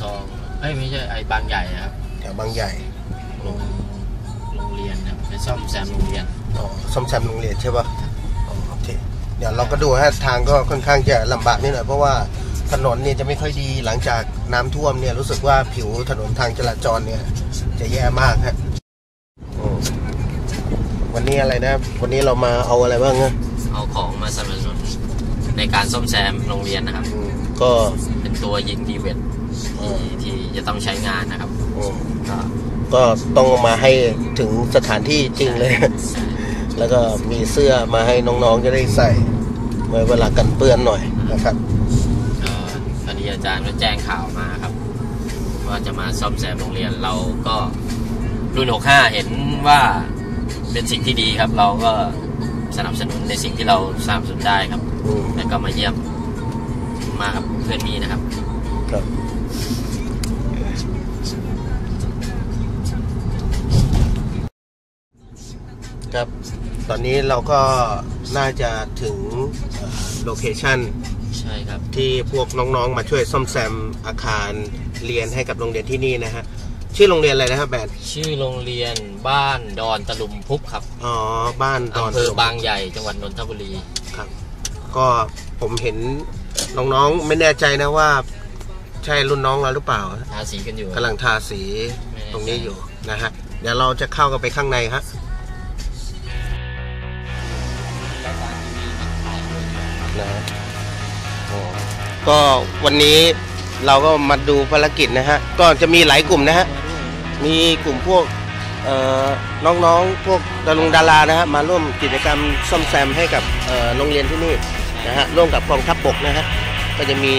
ทองเอ้ยไม่ใช่ไอ้บางใหญ่ครับแถวบางใหญ่โรงโรงเรียนครับไปซ่อมแซมโรงเรียนอ๋อซ่อมแซมโรงเรียนใช่ปะอ๋อโอเคเดี๋ยวเราก็ดูฮะทางก็ค่อนข้างจะลำบากนิดหน่อยเพราะว่าถนนเนี่ยจะไม่ค่อยดีหลังจากน้ำท่วมเนี่ยรู้สึกว่าผิวถนนทางจราจรเนี่ย จะแย่มากฮะอืมวันนี้อะไรนะวันนี้เรามาเอาอะไรบ้างนะเอาของมาสนับสนุนในการซ่อมแซมโรงเรียนนะครับ อืมก็เป็นตัวยิงดีเวทอื ที่มที่จะต้องใช้งานนะครับอืมก็ก็ต้องเอามาให้ถึงสถานที่จริงเลย แล้วก็มีเสื้อมาให้น้องๆจะได้ใส่ไว้เวลากันเปื้อนหน่อยนะครับก็พอดีอาจารย์ก็แจ้งข่าวมาครับ ว่าจะมาซ่อมแซมโรงเรียนเราก็รุ่น 65 เห็นว่าเป็นสิ่งที่ดีครับ เราก็สนับสนุนในสิ่งที่เราสนับสนุนได้ครับอืมแล้วก็มาเยี่ยมมากับเพื่อนมีนะครับ ครับ ครับ ตอนนี้เราก็น่าจะถึงโลเคชันใช่ครับ ที่พวกน้องๆ มาช่วยซ่อมแซมอาคารเรียนให้กับโรงเรียนที่นี่นะฮะ ชื่อโรงเรียนอะไรนะครับแบนชื่อโรงเรียนบ้านดอนตะลุมพุกครับ อ๋อ บ้านดอนอำเภอบางใหญ่จังหวัดนนทบุรี ครับ ก็ผมเห็นน้องๆ ไม่แน่ใจนะว่าใช่รุ่นน้องเราหรือเปล่า ทาสีกันอยู่กำลังทาสีไม่แน่ใจตรงนี้อยู่นะฮะ เดี๋ยวเราจะเข้ากันไปข้างในฮะ นะโอ้ก็วันนี้เราก็มาดูภารกิจนะฮะ ก็จะมีหลายกลุ่มนะฮะ มีกลุ่มพวกเอ่อน้องๆ พวกดารงดารานะฮะมาร่วมกิจกรรมซ่อมแซมให้กับเอ่อโรงเรียนที่นี่นะฮะร่วมกับกองทัพบกนะฮะก็จะมี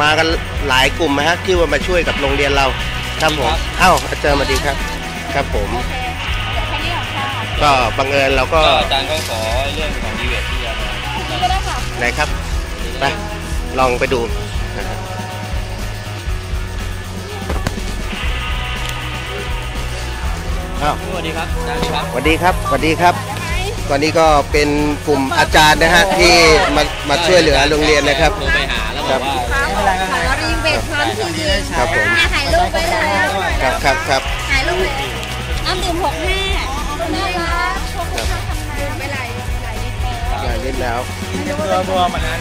มากันหลายกลุ่มนะฮะที่ว่ามาช่วยกับโรงเรียนเราครับผมเอ้าอาจารย์สวัสดีครับครับผมแค่นี้ก่อนค่ะก็บังเอิญเราก็ก็อาจารย์ก็ขอเรื่องของดีเวทที่จะมานี่ก็ ได้ค่ะไหนครับ ไป ลองไปดูนะฮะอ้าวสวัสดีครับอาจารย์ครับ สวัสดีครับ สวัสดีครับ ตอนนี้ก็เป็นกลุ่มอาจารย์นะฮะที่มามาช่วยเหลือโรงเรียนนะครับ โทรไปหาแล้วบอกว่าค่ะเรารีเวทพร้อมที่ยืนครับผมอะถ่ายรูปไปเลย ครับครับครับถ่ายรูปเลยน้ำดื่มหกห้า นเล่นแล้วตัวตัวมันนั้น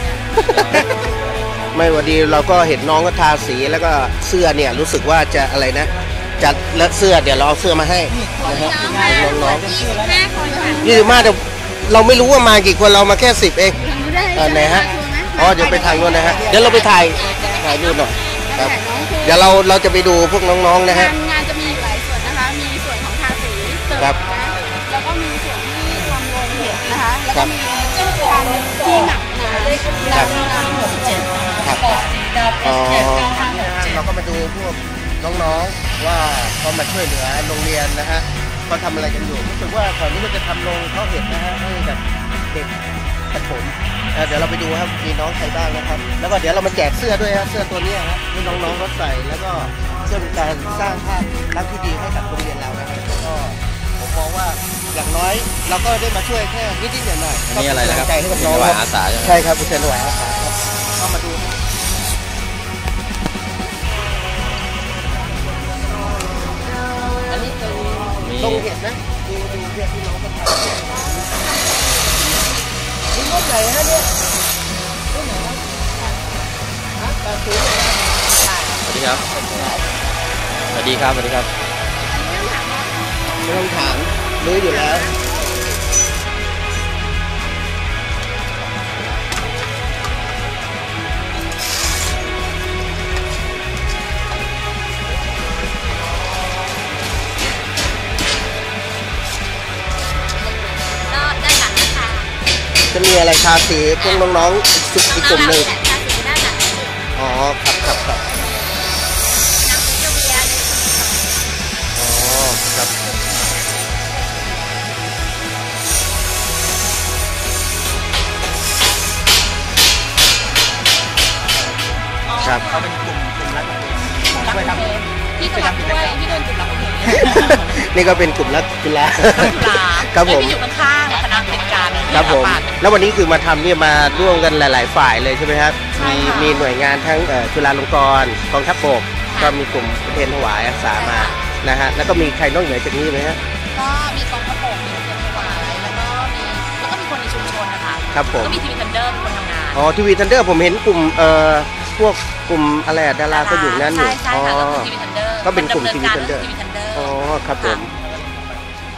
ไม่วันดีเราก็เห็นน้องก็ทาสีแล้วก็เสื้อเนี่ยรู้สึกว่าจะอะไรนะจะเลอะเสื้อเดี๋ยวเราเอาเสื้อมาให้นะฮะน้องมาน้องยี่สิบห้าคนค่ะๆยี่สิบห้าแต่เราไม่รู้ว่ามากี่คนเรามาแค่สิบเองยังไม่ได้เออไหนฮะอ๋อเดี๋ยวไปทางนู้นนะฮะเดี๋ยวเราไปถ่ายถ่ายรูปหน่อยครับเดี๋ยวเราเราจะไปดูพวกน้องๆนะงาฮะนงานจะมีอยู่หลายส่วนนะคะมีส่วนของทาสีเติมครับนะแล้วก็มีส่วนที่ทำโรงเห็ดนะคะแล้วก็มีการ ที่หนักหนาแล้วก็การหกเจ็ดครับอ๋อเราก็มาดูพวกน้องๆว่าเขามาช่วยเหลือโรงเรียนนะฮะเขาทำอะไรกันอยู่รู้สึกว่าก่อนนี้มันจะทำโรงเขาเห็นนะฮะให้กับเด็กประถมเดี๋ยวเราไปดูครับมีน้องใครบ้างนะครับ แล้วก็เดี๋ยวเรามาแจกเสื้อด้วยฮะเสื้อตัวนี้ฮะให้น้องๆเขาใส่แล้วก็เพื่อเป็นการสร้างภาพ เราก็ได้มาช่วยแค่นิดๆหน่อยๆอันนี้อะไรนะครับก็เป็นกำลังใจให้กับน้องถวายคอารับสาใช่ไหมใช่ครับอุเทนถวายอาสาครับเข้ามาดูอันนี้เป็นมีลงเห็ดนะดูดูเห็ดที่น้องเขาทำนี่ต้นใหญ่ฮะเนี่ยต้นไหนครับฮะแปดสิบสวัสดีครับสวัสดีครับสวัสดีครับไม่ต้องถามรู้อยู่แล้ว จะมีอะไรทาสีพวกน้องๆอีกอีกกลุ่มหนึ่งทาสีด้านหลังนี่อ๋อครับครับครับน้ำสีเวียนอ๋อครับครับเขาเป็นกลุ่มกลุ่มรักช่วยทำ ที่จังหวัดด้วยที่โดนจุดรับประเทศนี่ก็เป็นกลุ่มรักกีฬากีฬาครับผมที่อยู่ข้างๆคณะเป็นการครับผมที่อาาศแล้ววันนี้คือมาทำเนี่ยมาร่วมกันหลาย ๆ ฝ่ายเลยใช่ไหมครับมีมีหน่วยงานทั้งเอ่อจุฬาลงกรณ์กองทัพบกก็มีกลุ่มเทนถวายอาสามานะฮะแล้วก็มีใครนอกเหนือจากนี้ไหมฮะก็มีกองพระโป่งมีเทียนถวายแล้วก็มีแล้วก็มีคนในชุมชนนะคะครับผมก็มีทีวีทันเดอร์เป็นคนทำงานอ๋อทีวีทันเดอร์ผมเห็นกลุ่มเอ่อพวกกลุ่มอะไรอะดาราก็อยู่นั้นอยู่ใช่ใช่อ๋อค่ะก็คือทีวีทันเดอร์ ก็เป็นกลุ่มดำ TV การ Thunder ทีวีทันเดอร์อ๋อครับผม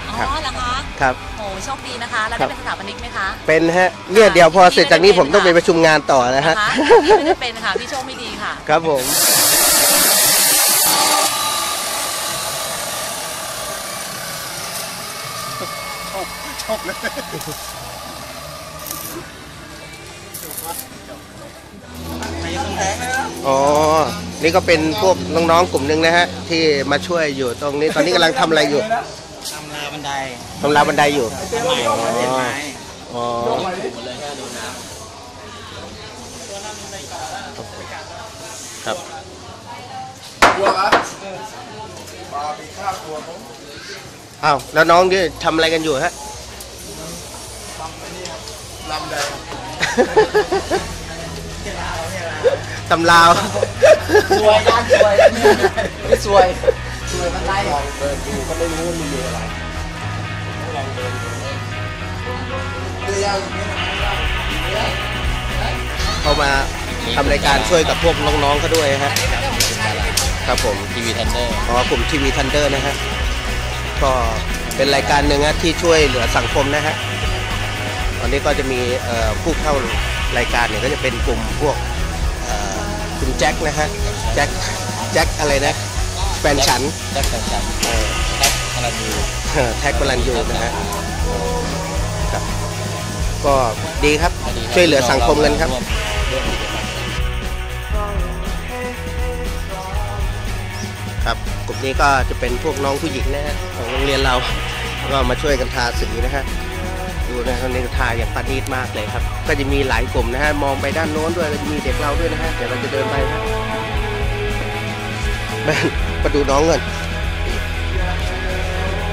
อ๋อเหรอคะครับโอ้โชคดีนะคะ แล้วครัได้บเป็นสถาปนิกไหมคะ เป็นฮะเนี่ยเดี๋ยวพอเสร็จจากนี้ผมต้องไปประชุมงานต่อนะนะฮะคะพี่ไม่ได้เป็นค่ะพี่โชคไม่ดีค่ะ ครับผมชอบเลย อ๋อ นี่ก็เป็นพวกน้องๆกลุ่มหนึ่งนะฮะ ที่มาช่วยอยู่ตรงนี้ ตอนนี้กำลังทำอะไรอยู่ทำราวบันไดทำราวบันไดอยู่ใหม่ของเด็นไม้อ๋อครับกลัวครับปลามีค่ากลัวผมอ้าวแล้วน้องนี่ทำอะไรกันอยู่ฮะลำแดง ตำลาวสวยด้านสวยไม่สวยสวยบันไดลองเดินดูก็ไม่รู้ว่ามีอะไรลองเดินดูเดี๋ยวเข้ามาทำรายการช่วยกับพวกน้องๆเขาด้วยฮะครับผมทีวีทันเดอร์อ๋อกลุ่มทีวีทันเดอร์นะฮะก็เป็นรายการหนึ่งฮะที่ช่วยเหลือสังคมนะฮะตอนนี้ก็จะมีเอ่อผู้เข้า รายการเนี่ยก็จะเป็นกลุ่มพวกเอ่อคุณแจ็คนะฮะแจ็คแจ็คอะไรนะแฟนฉันแจ็คสันชันเออแจ็คพลันยูเออแท็กบรันยูนะฮะครับก็ดีครับช่วยเหลือสังคมกันครับร่วมกิจกรรมครับกลุ่มนี้ก็จะเป็นพวกน้องผู้หญิงนะฮะของโรงเรียนเราก็มาช่วยกันทาสีนะฮะ ดูนะคนนี้ทาอย่างประณีตมากเลยครับ ก็จะมีหลายกลุ่มนะฮะมองไปด้านโน้นด้วยก็จะมีเด็กเราด้วยนะฮะเดี๋ยวเราจะเดินไปครับแม่มาดูน้องกัน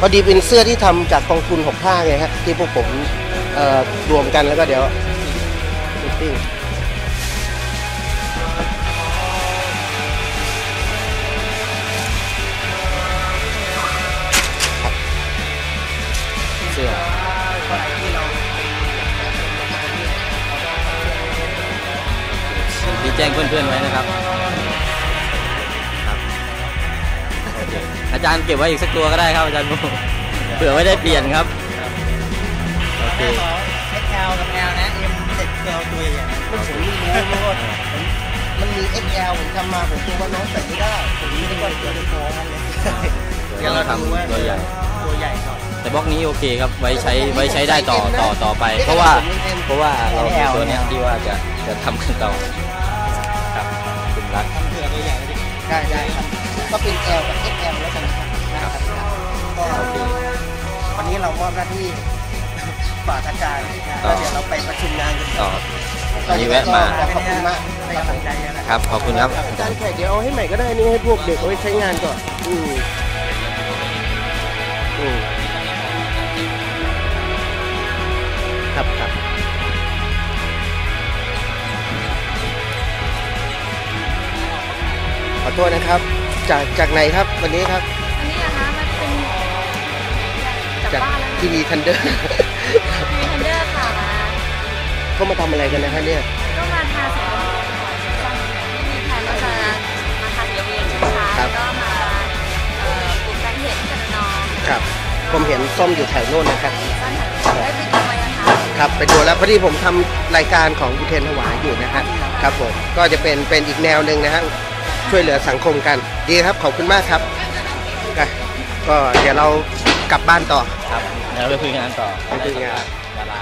พอดีเป็นเสื้อที่ทำจากกองทุนหกผ้าไงฮะที่พวกผมรวมกันแล้วก็เดี๋ยวตติ้ง จ้งเพื่อนๆไว้นะครับครับโอเคอาจารย์เก็บไว้อีกสักตัวก็ได้ครับอาจารย์โมเผื่อไม่ได้เปลี่ยนครับโอเค XL กับ L นะ M เด็ก L ตัวใหญ่ผมไม่รู้ว่าผมมันมี XL ผมทำมาผมกลัวว่าน้องใส่ไม่ได้ผมไม่ได้ว่าเกี่ยวกับตัวมันเลยเดี๋ยวเราทำตัวใหญ่ ตัวใหญ่หน่อยแต่บล็อกนี้โอเคครับไว้ใช้ไว้ใช้ได้ต่อต่อต่อไป เพราะว่าเพราะว่าเรามีตัวเนี้ยที่ว่าจะจะทำกันต่อครับคุณ รักทำเผื่อตัวใหญ่ดิได้ได้ครับ ก็เป็น L กับ XL แล้วกันนะครับนะครับก็โอเควันนี้เรามอบหน้าที่ฝากอาจารย์แล้วเดี๋ยวเราไปประชุมงานกันต่อวันนี้แวะมาขอบคุณมากให้กำลังใจกันนะครับ ขอบคุณครับ อาจารย์แขกเดี๋ยวเอาให้ใหม่ก็ได้นี่ให้พวกเด็กเอาไว้ใช้งานก่อนอืมอืม ขอโทษนะครับ จากจากไหนครับวันนี้ครับ อันนี้นะคะมันเป็นจากจากบ้านแล้วทีวีทันเดอร์ มีทันเดอร์ค่ะเขามาทำอะไรกันนะฮะเนี่ย ก็มาทาสีโรงเรียนก่อนมีแผนว่าจะมาทาสีโรงเรียนใช่ไหมคะครับ ก็มาเอ่อกลุ่มการเห็นกับน้องครับ ผมเห็นส้มอยู่แถวโน้นนะครับบ้านไหนได้ไปดูไหมอะคะครับไปดูแล้วพอดีผมทำรายการของอุเทนถวายอยู่นะฮะครับผมก็จะเป็นเป็นอีกแนวหนึ่งนะฮะ ช่วยเหลือสังคมกัน ดีครับขอบคุณมากครับอะก็เดี๋ยวเรากลับบ้านต่อครับแล้วไปคุยงานต่อไปคุยงาน ดารา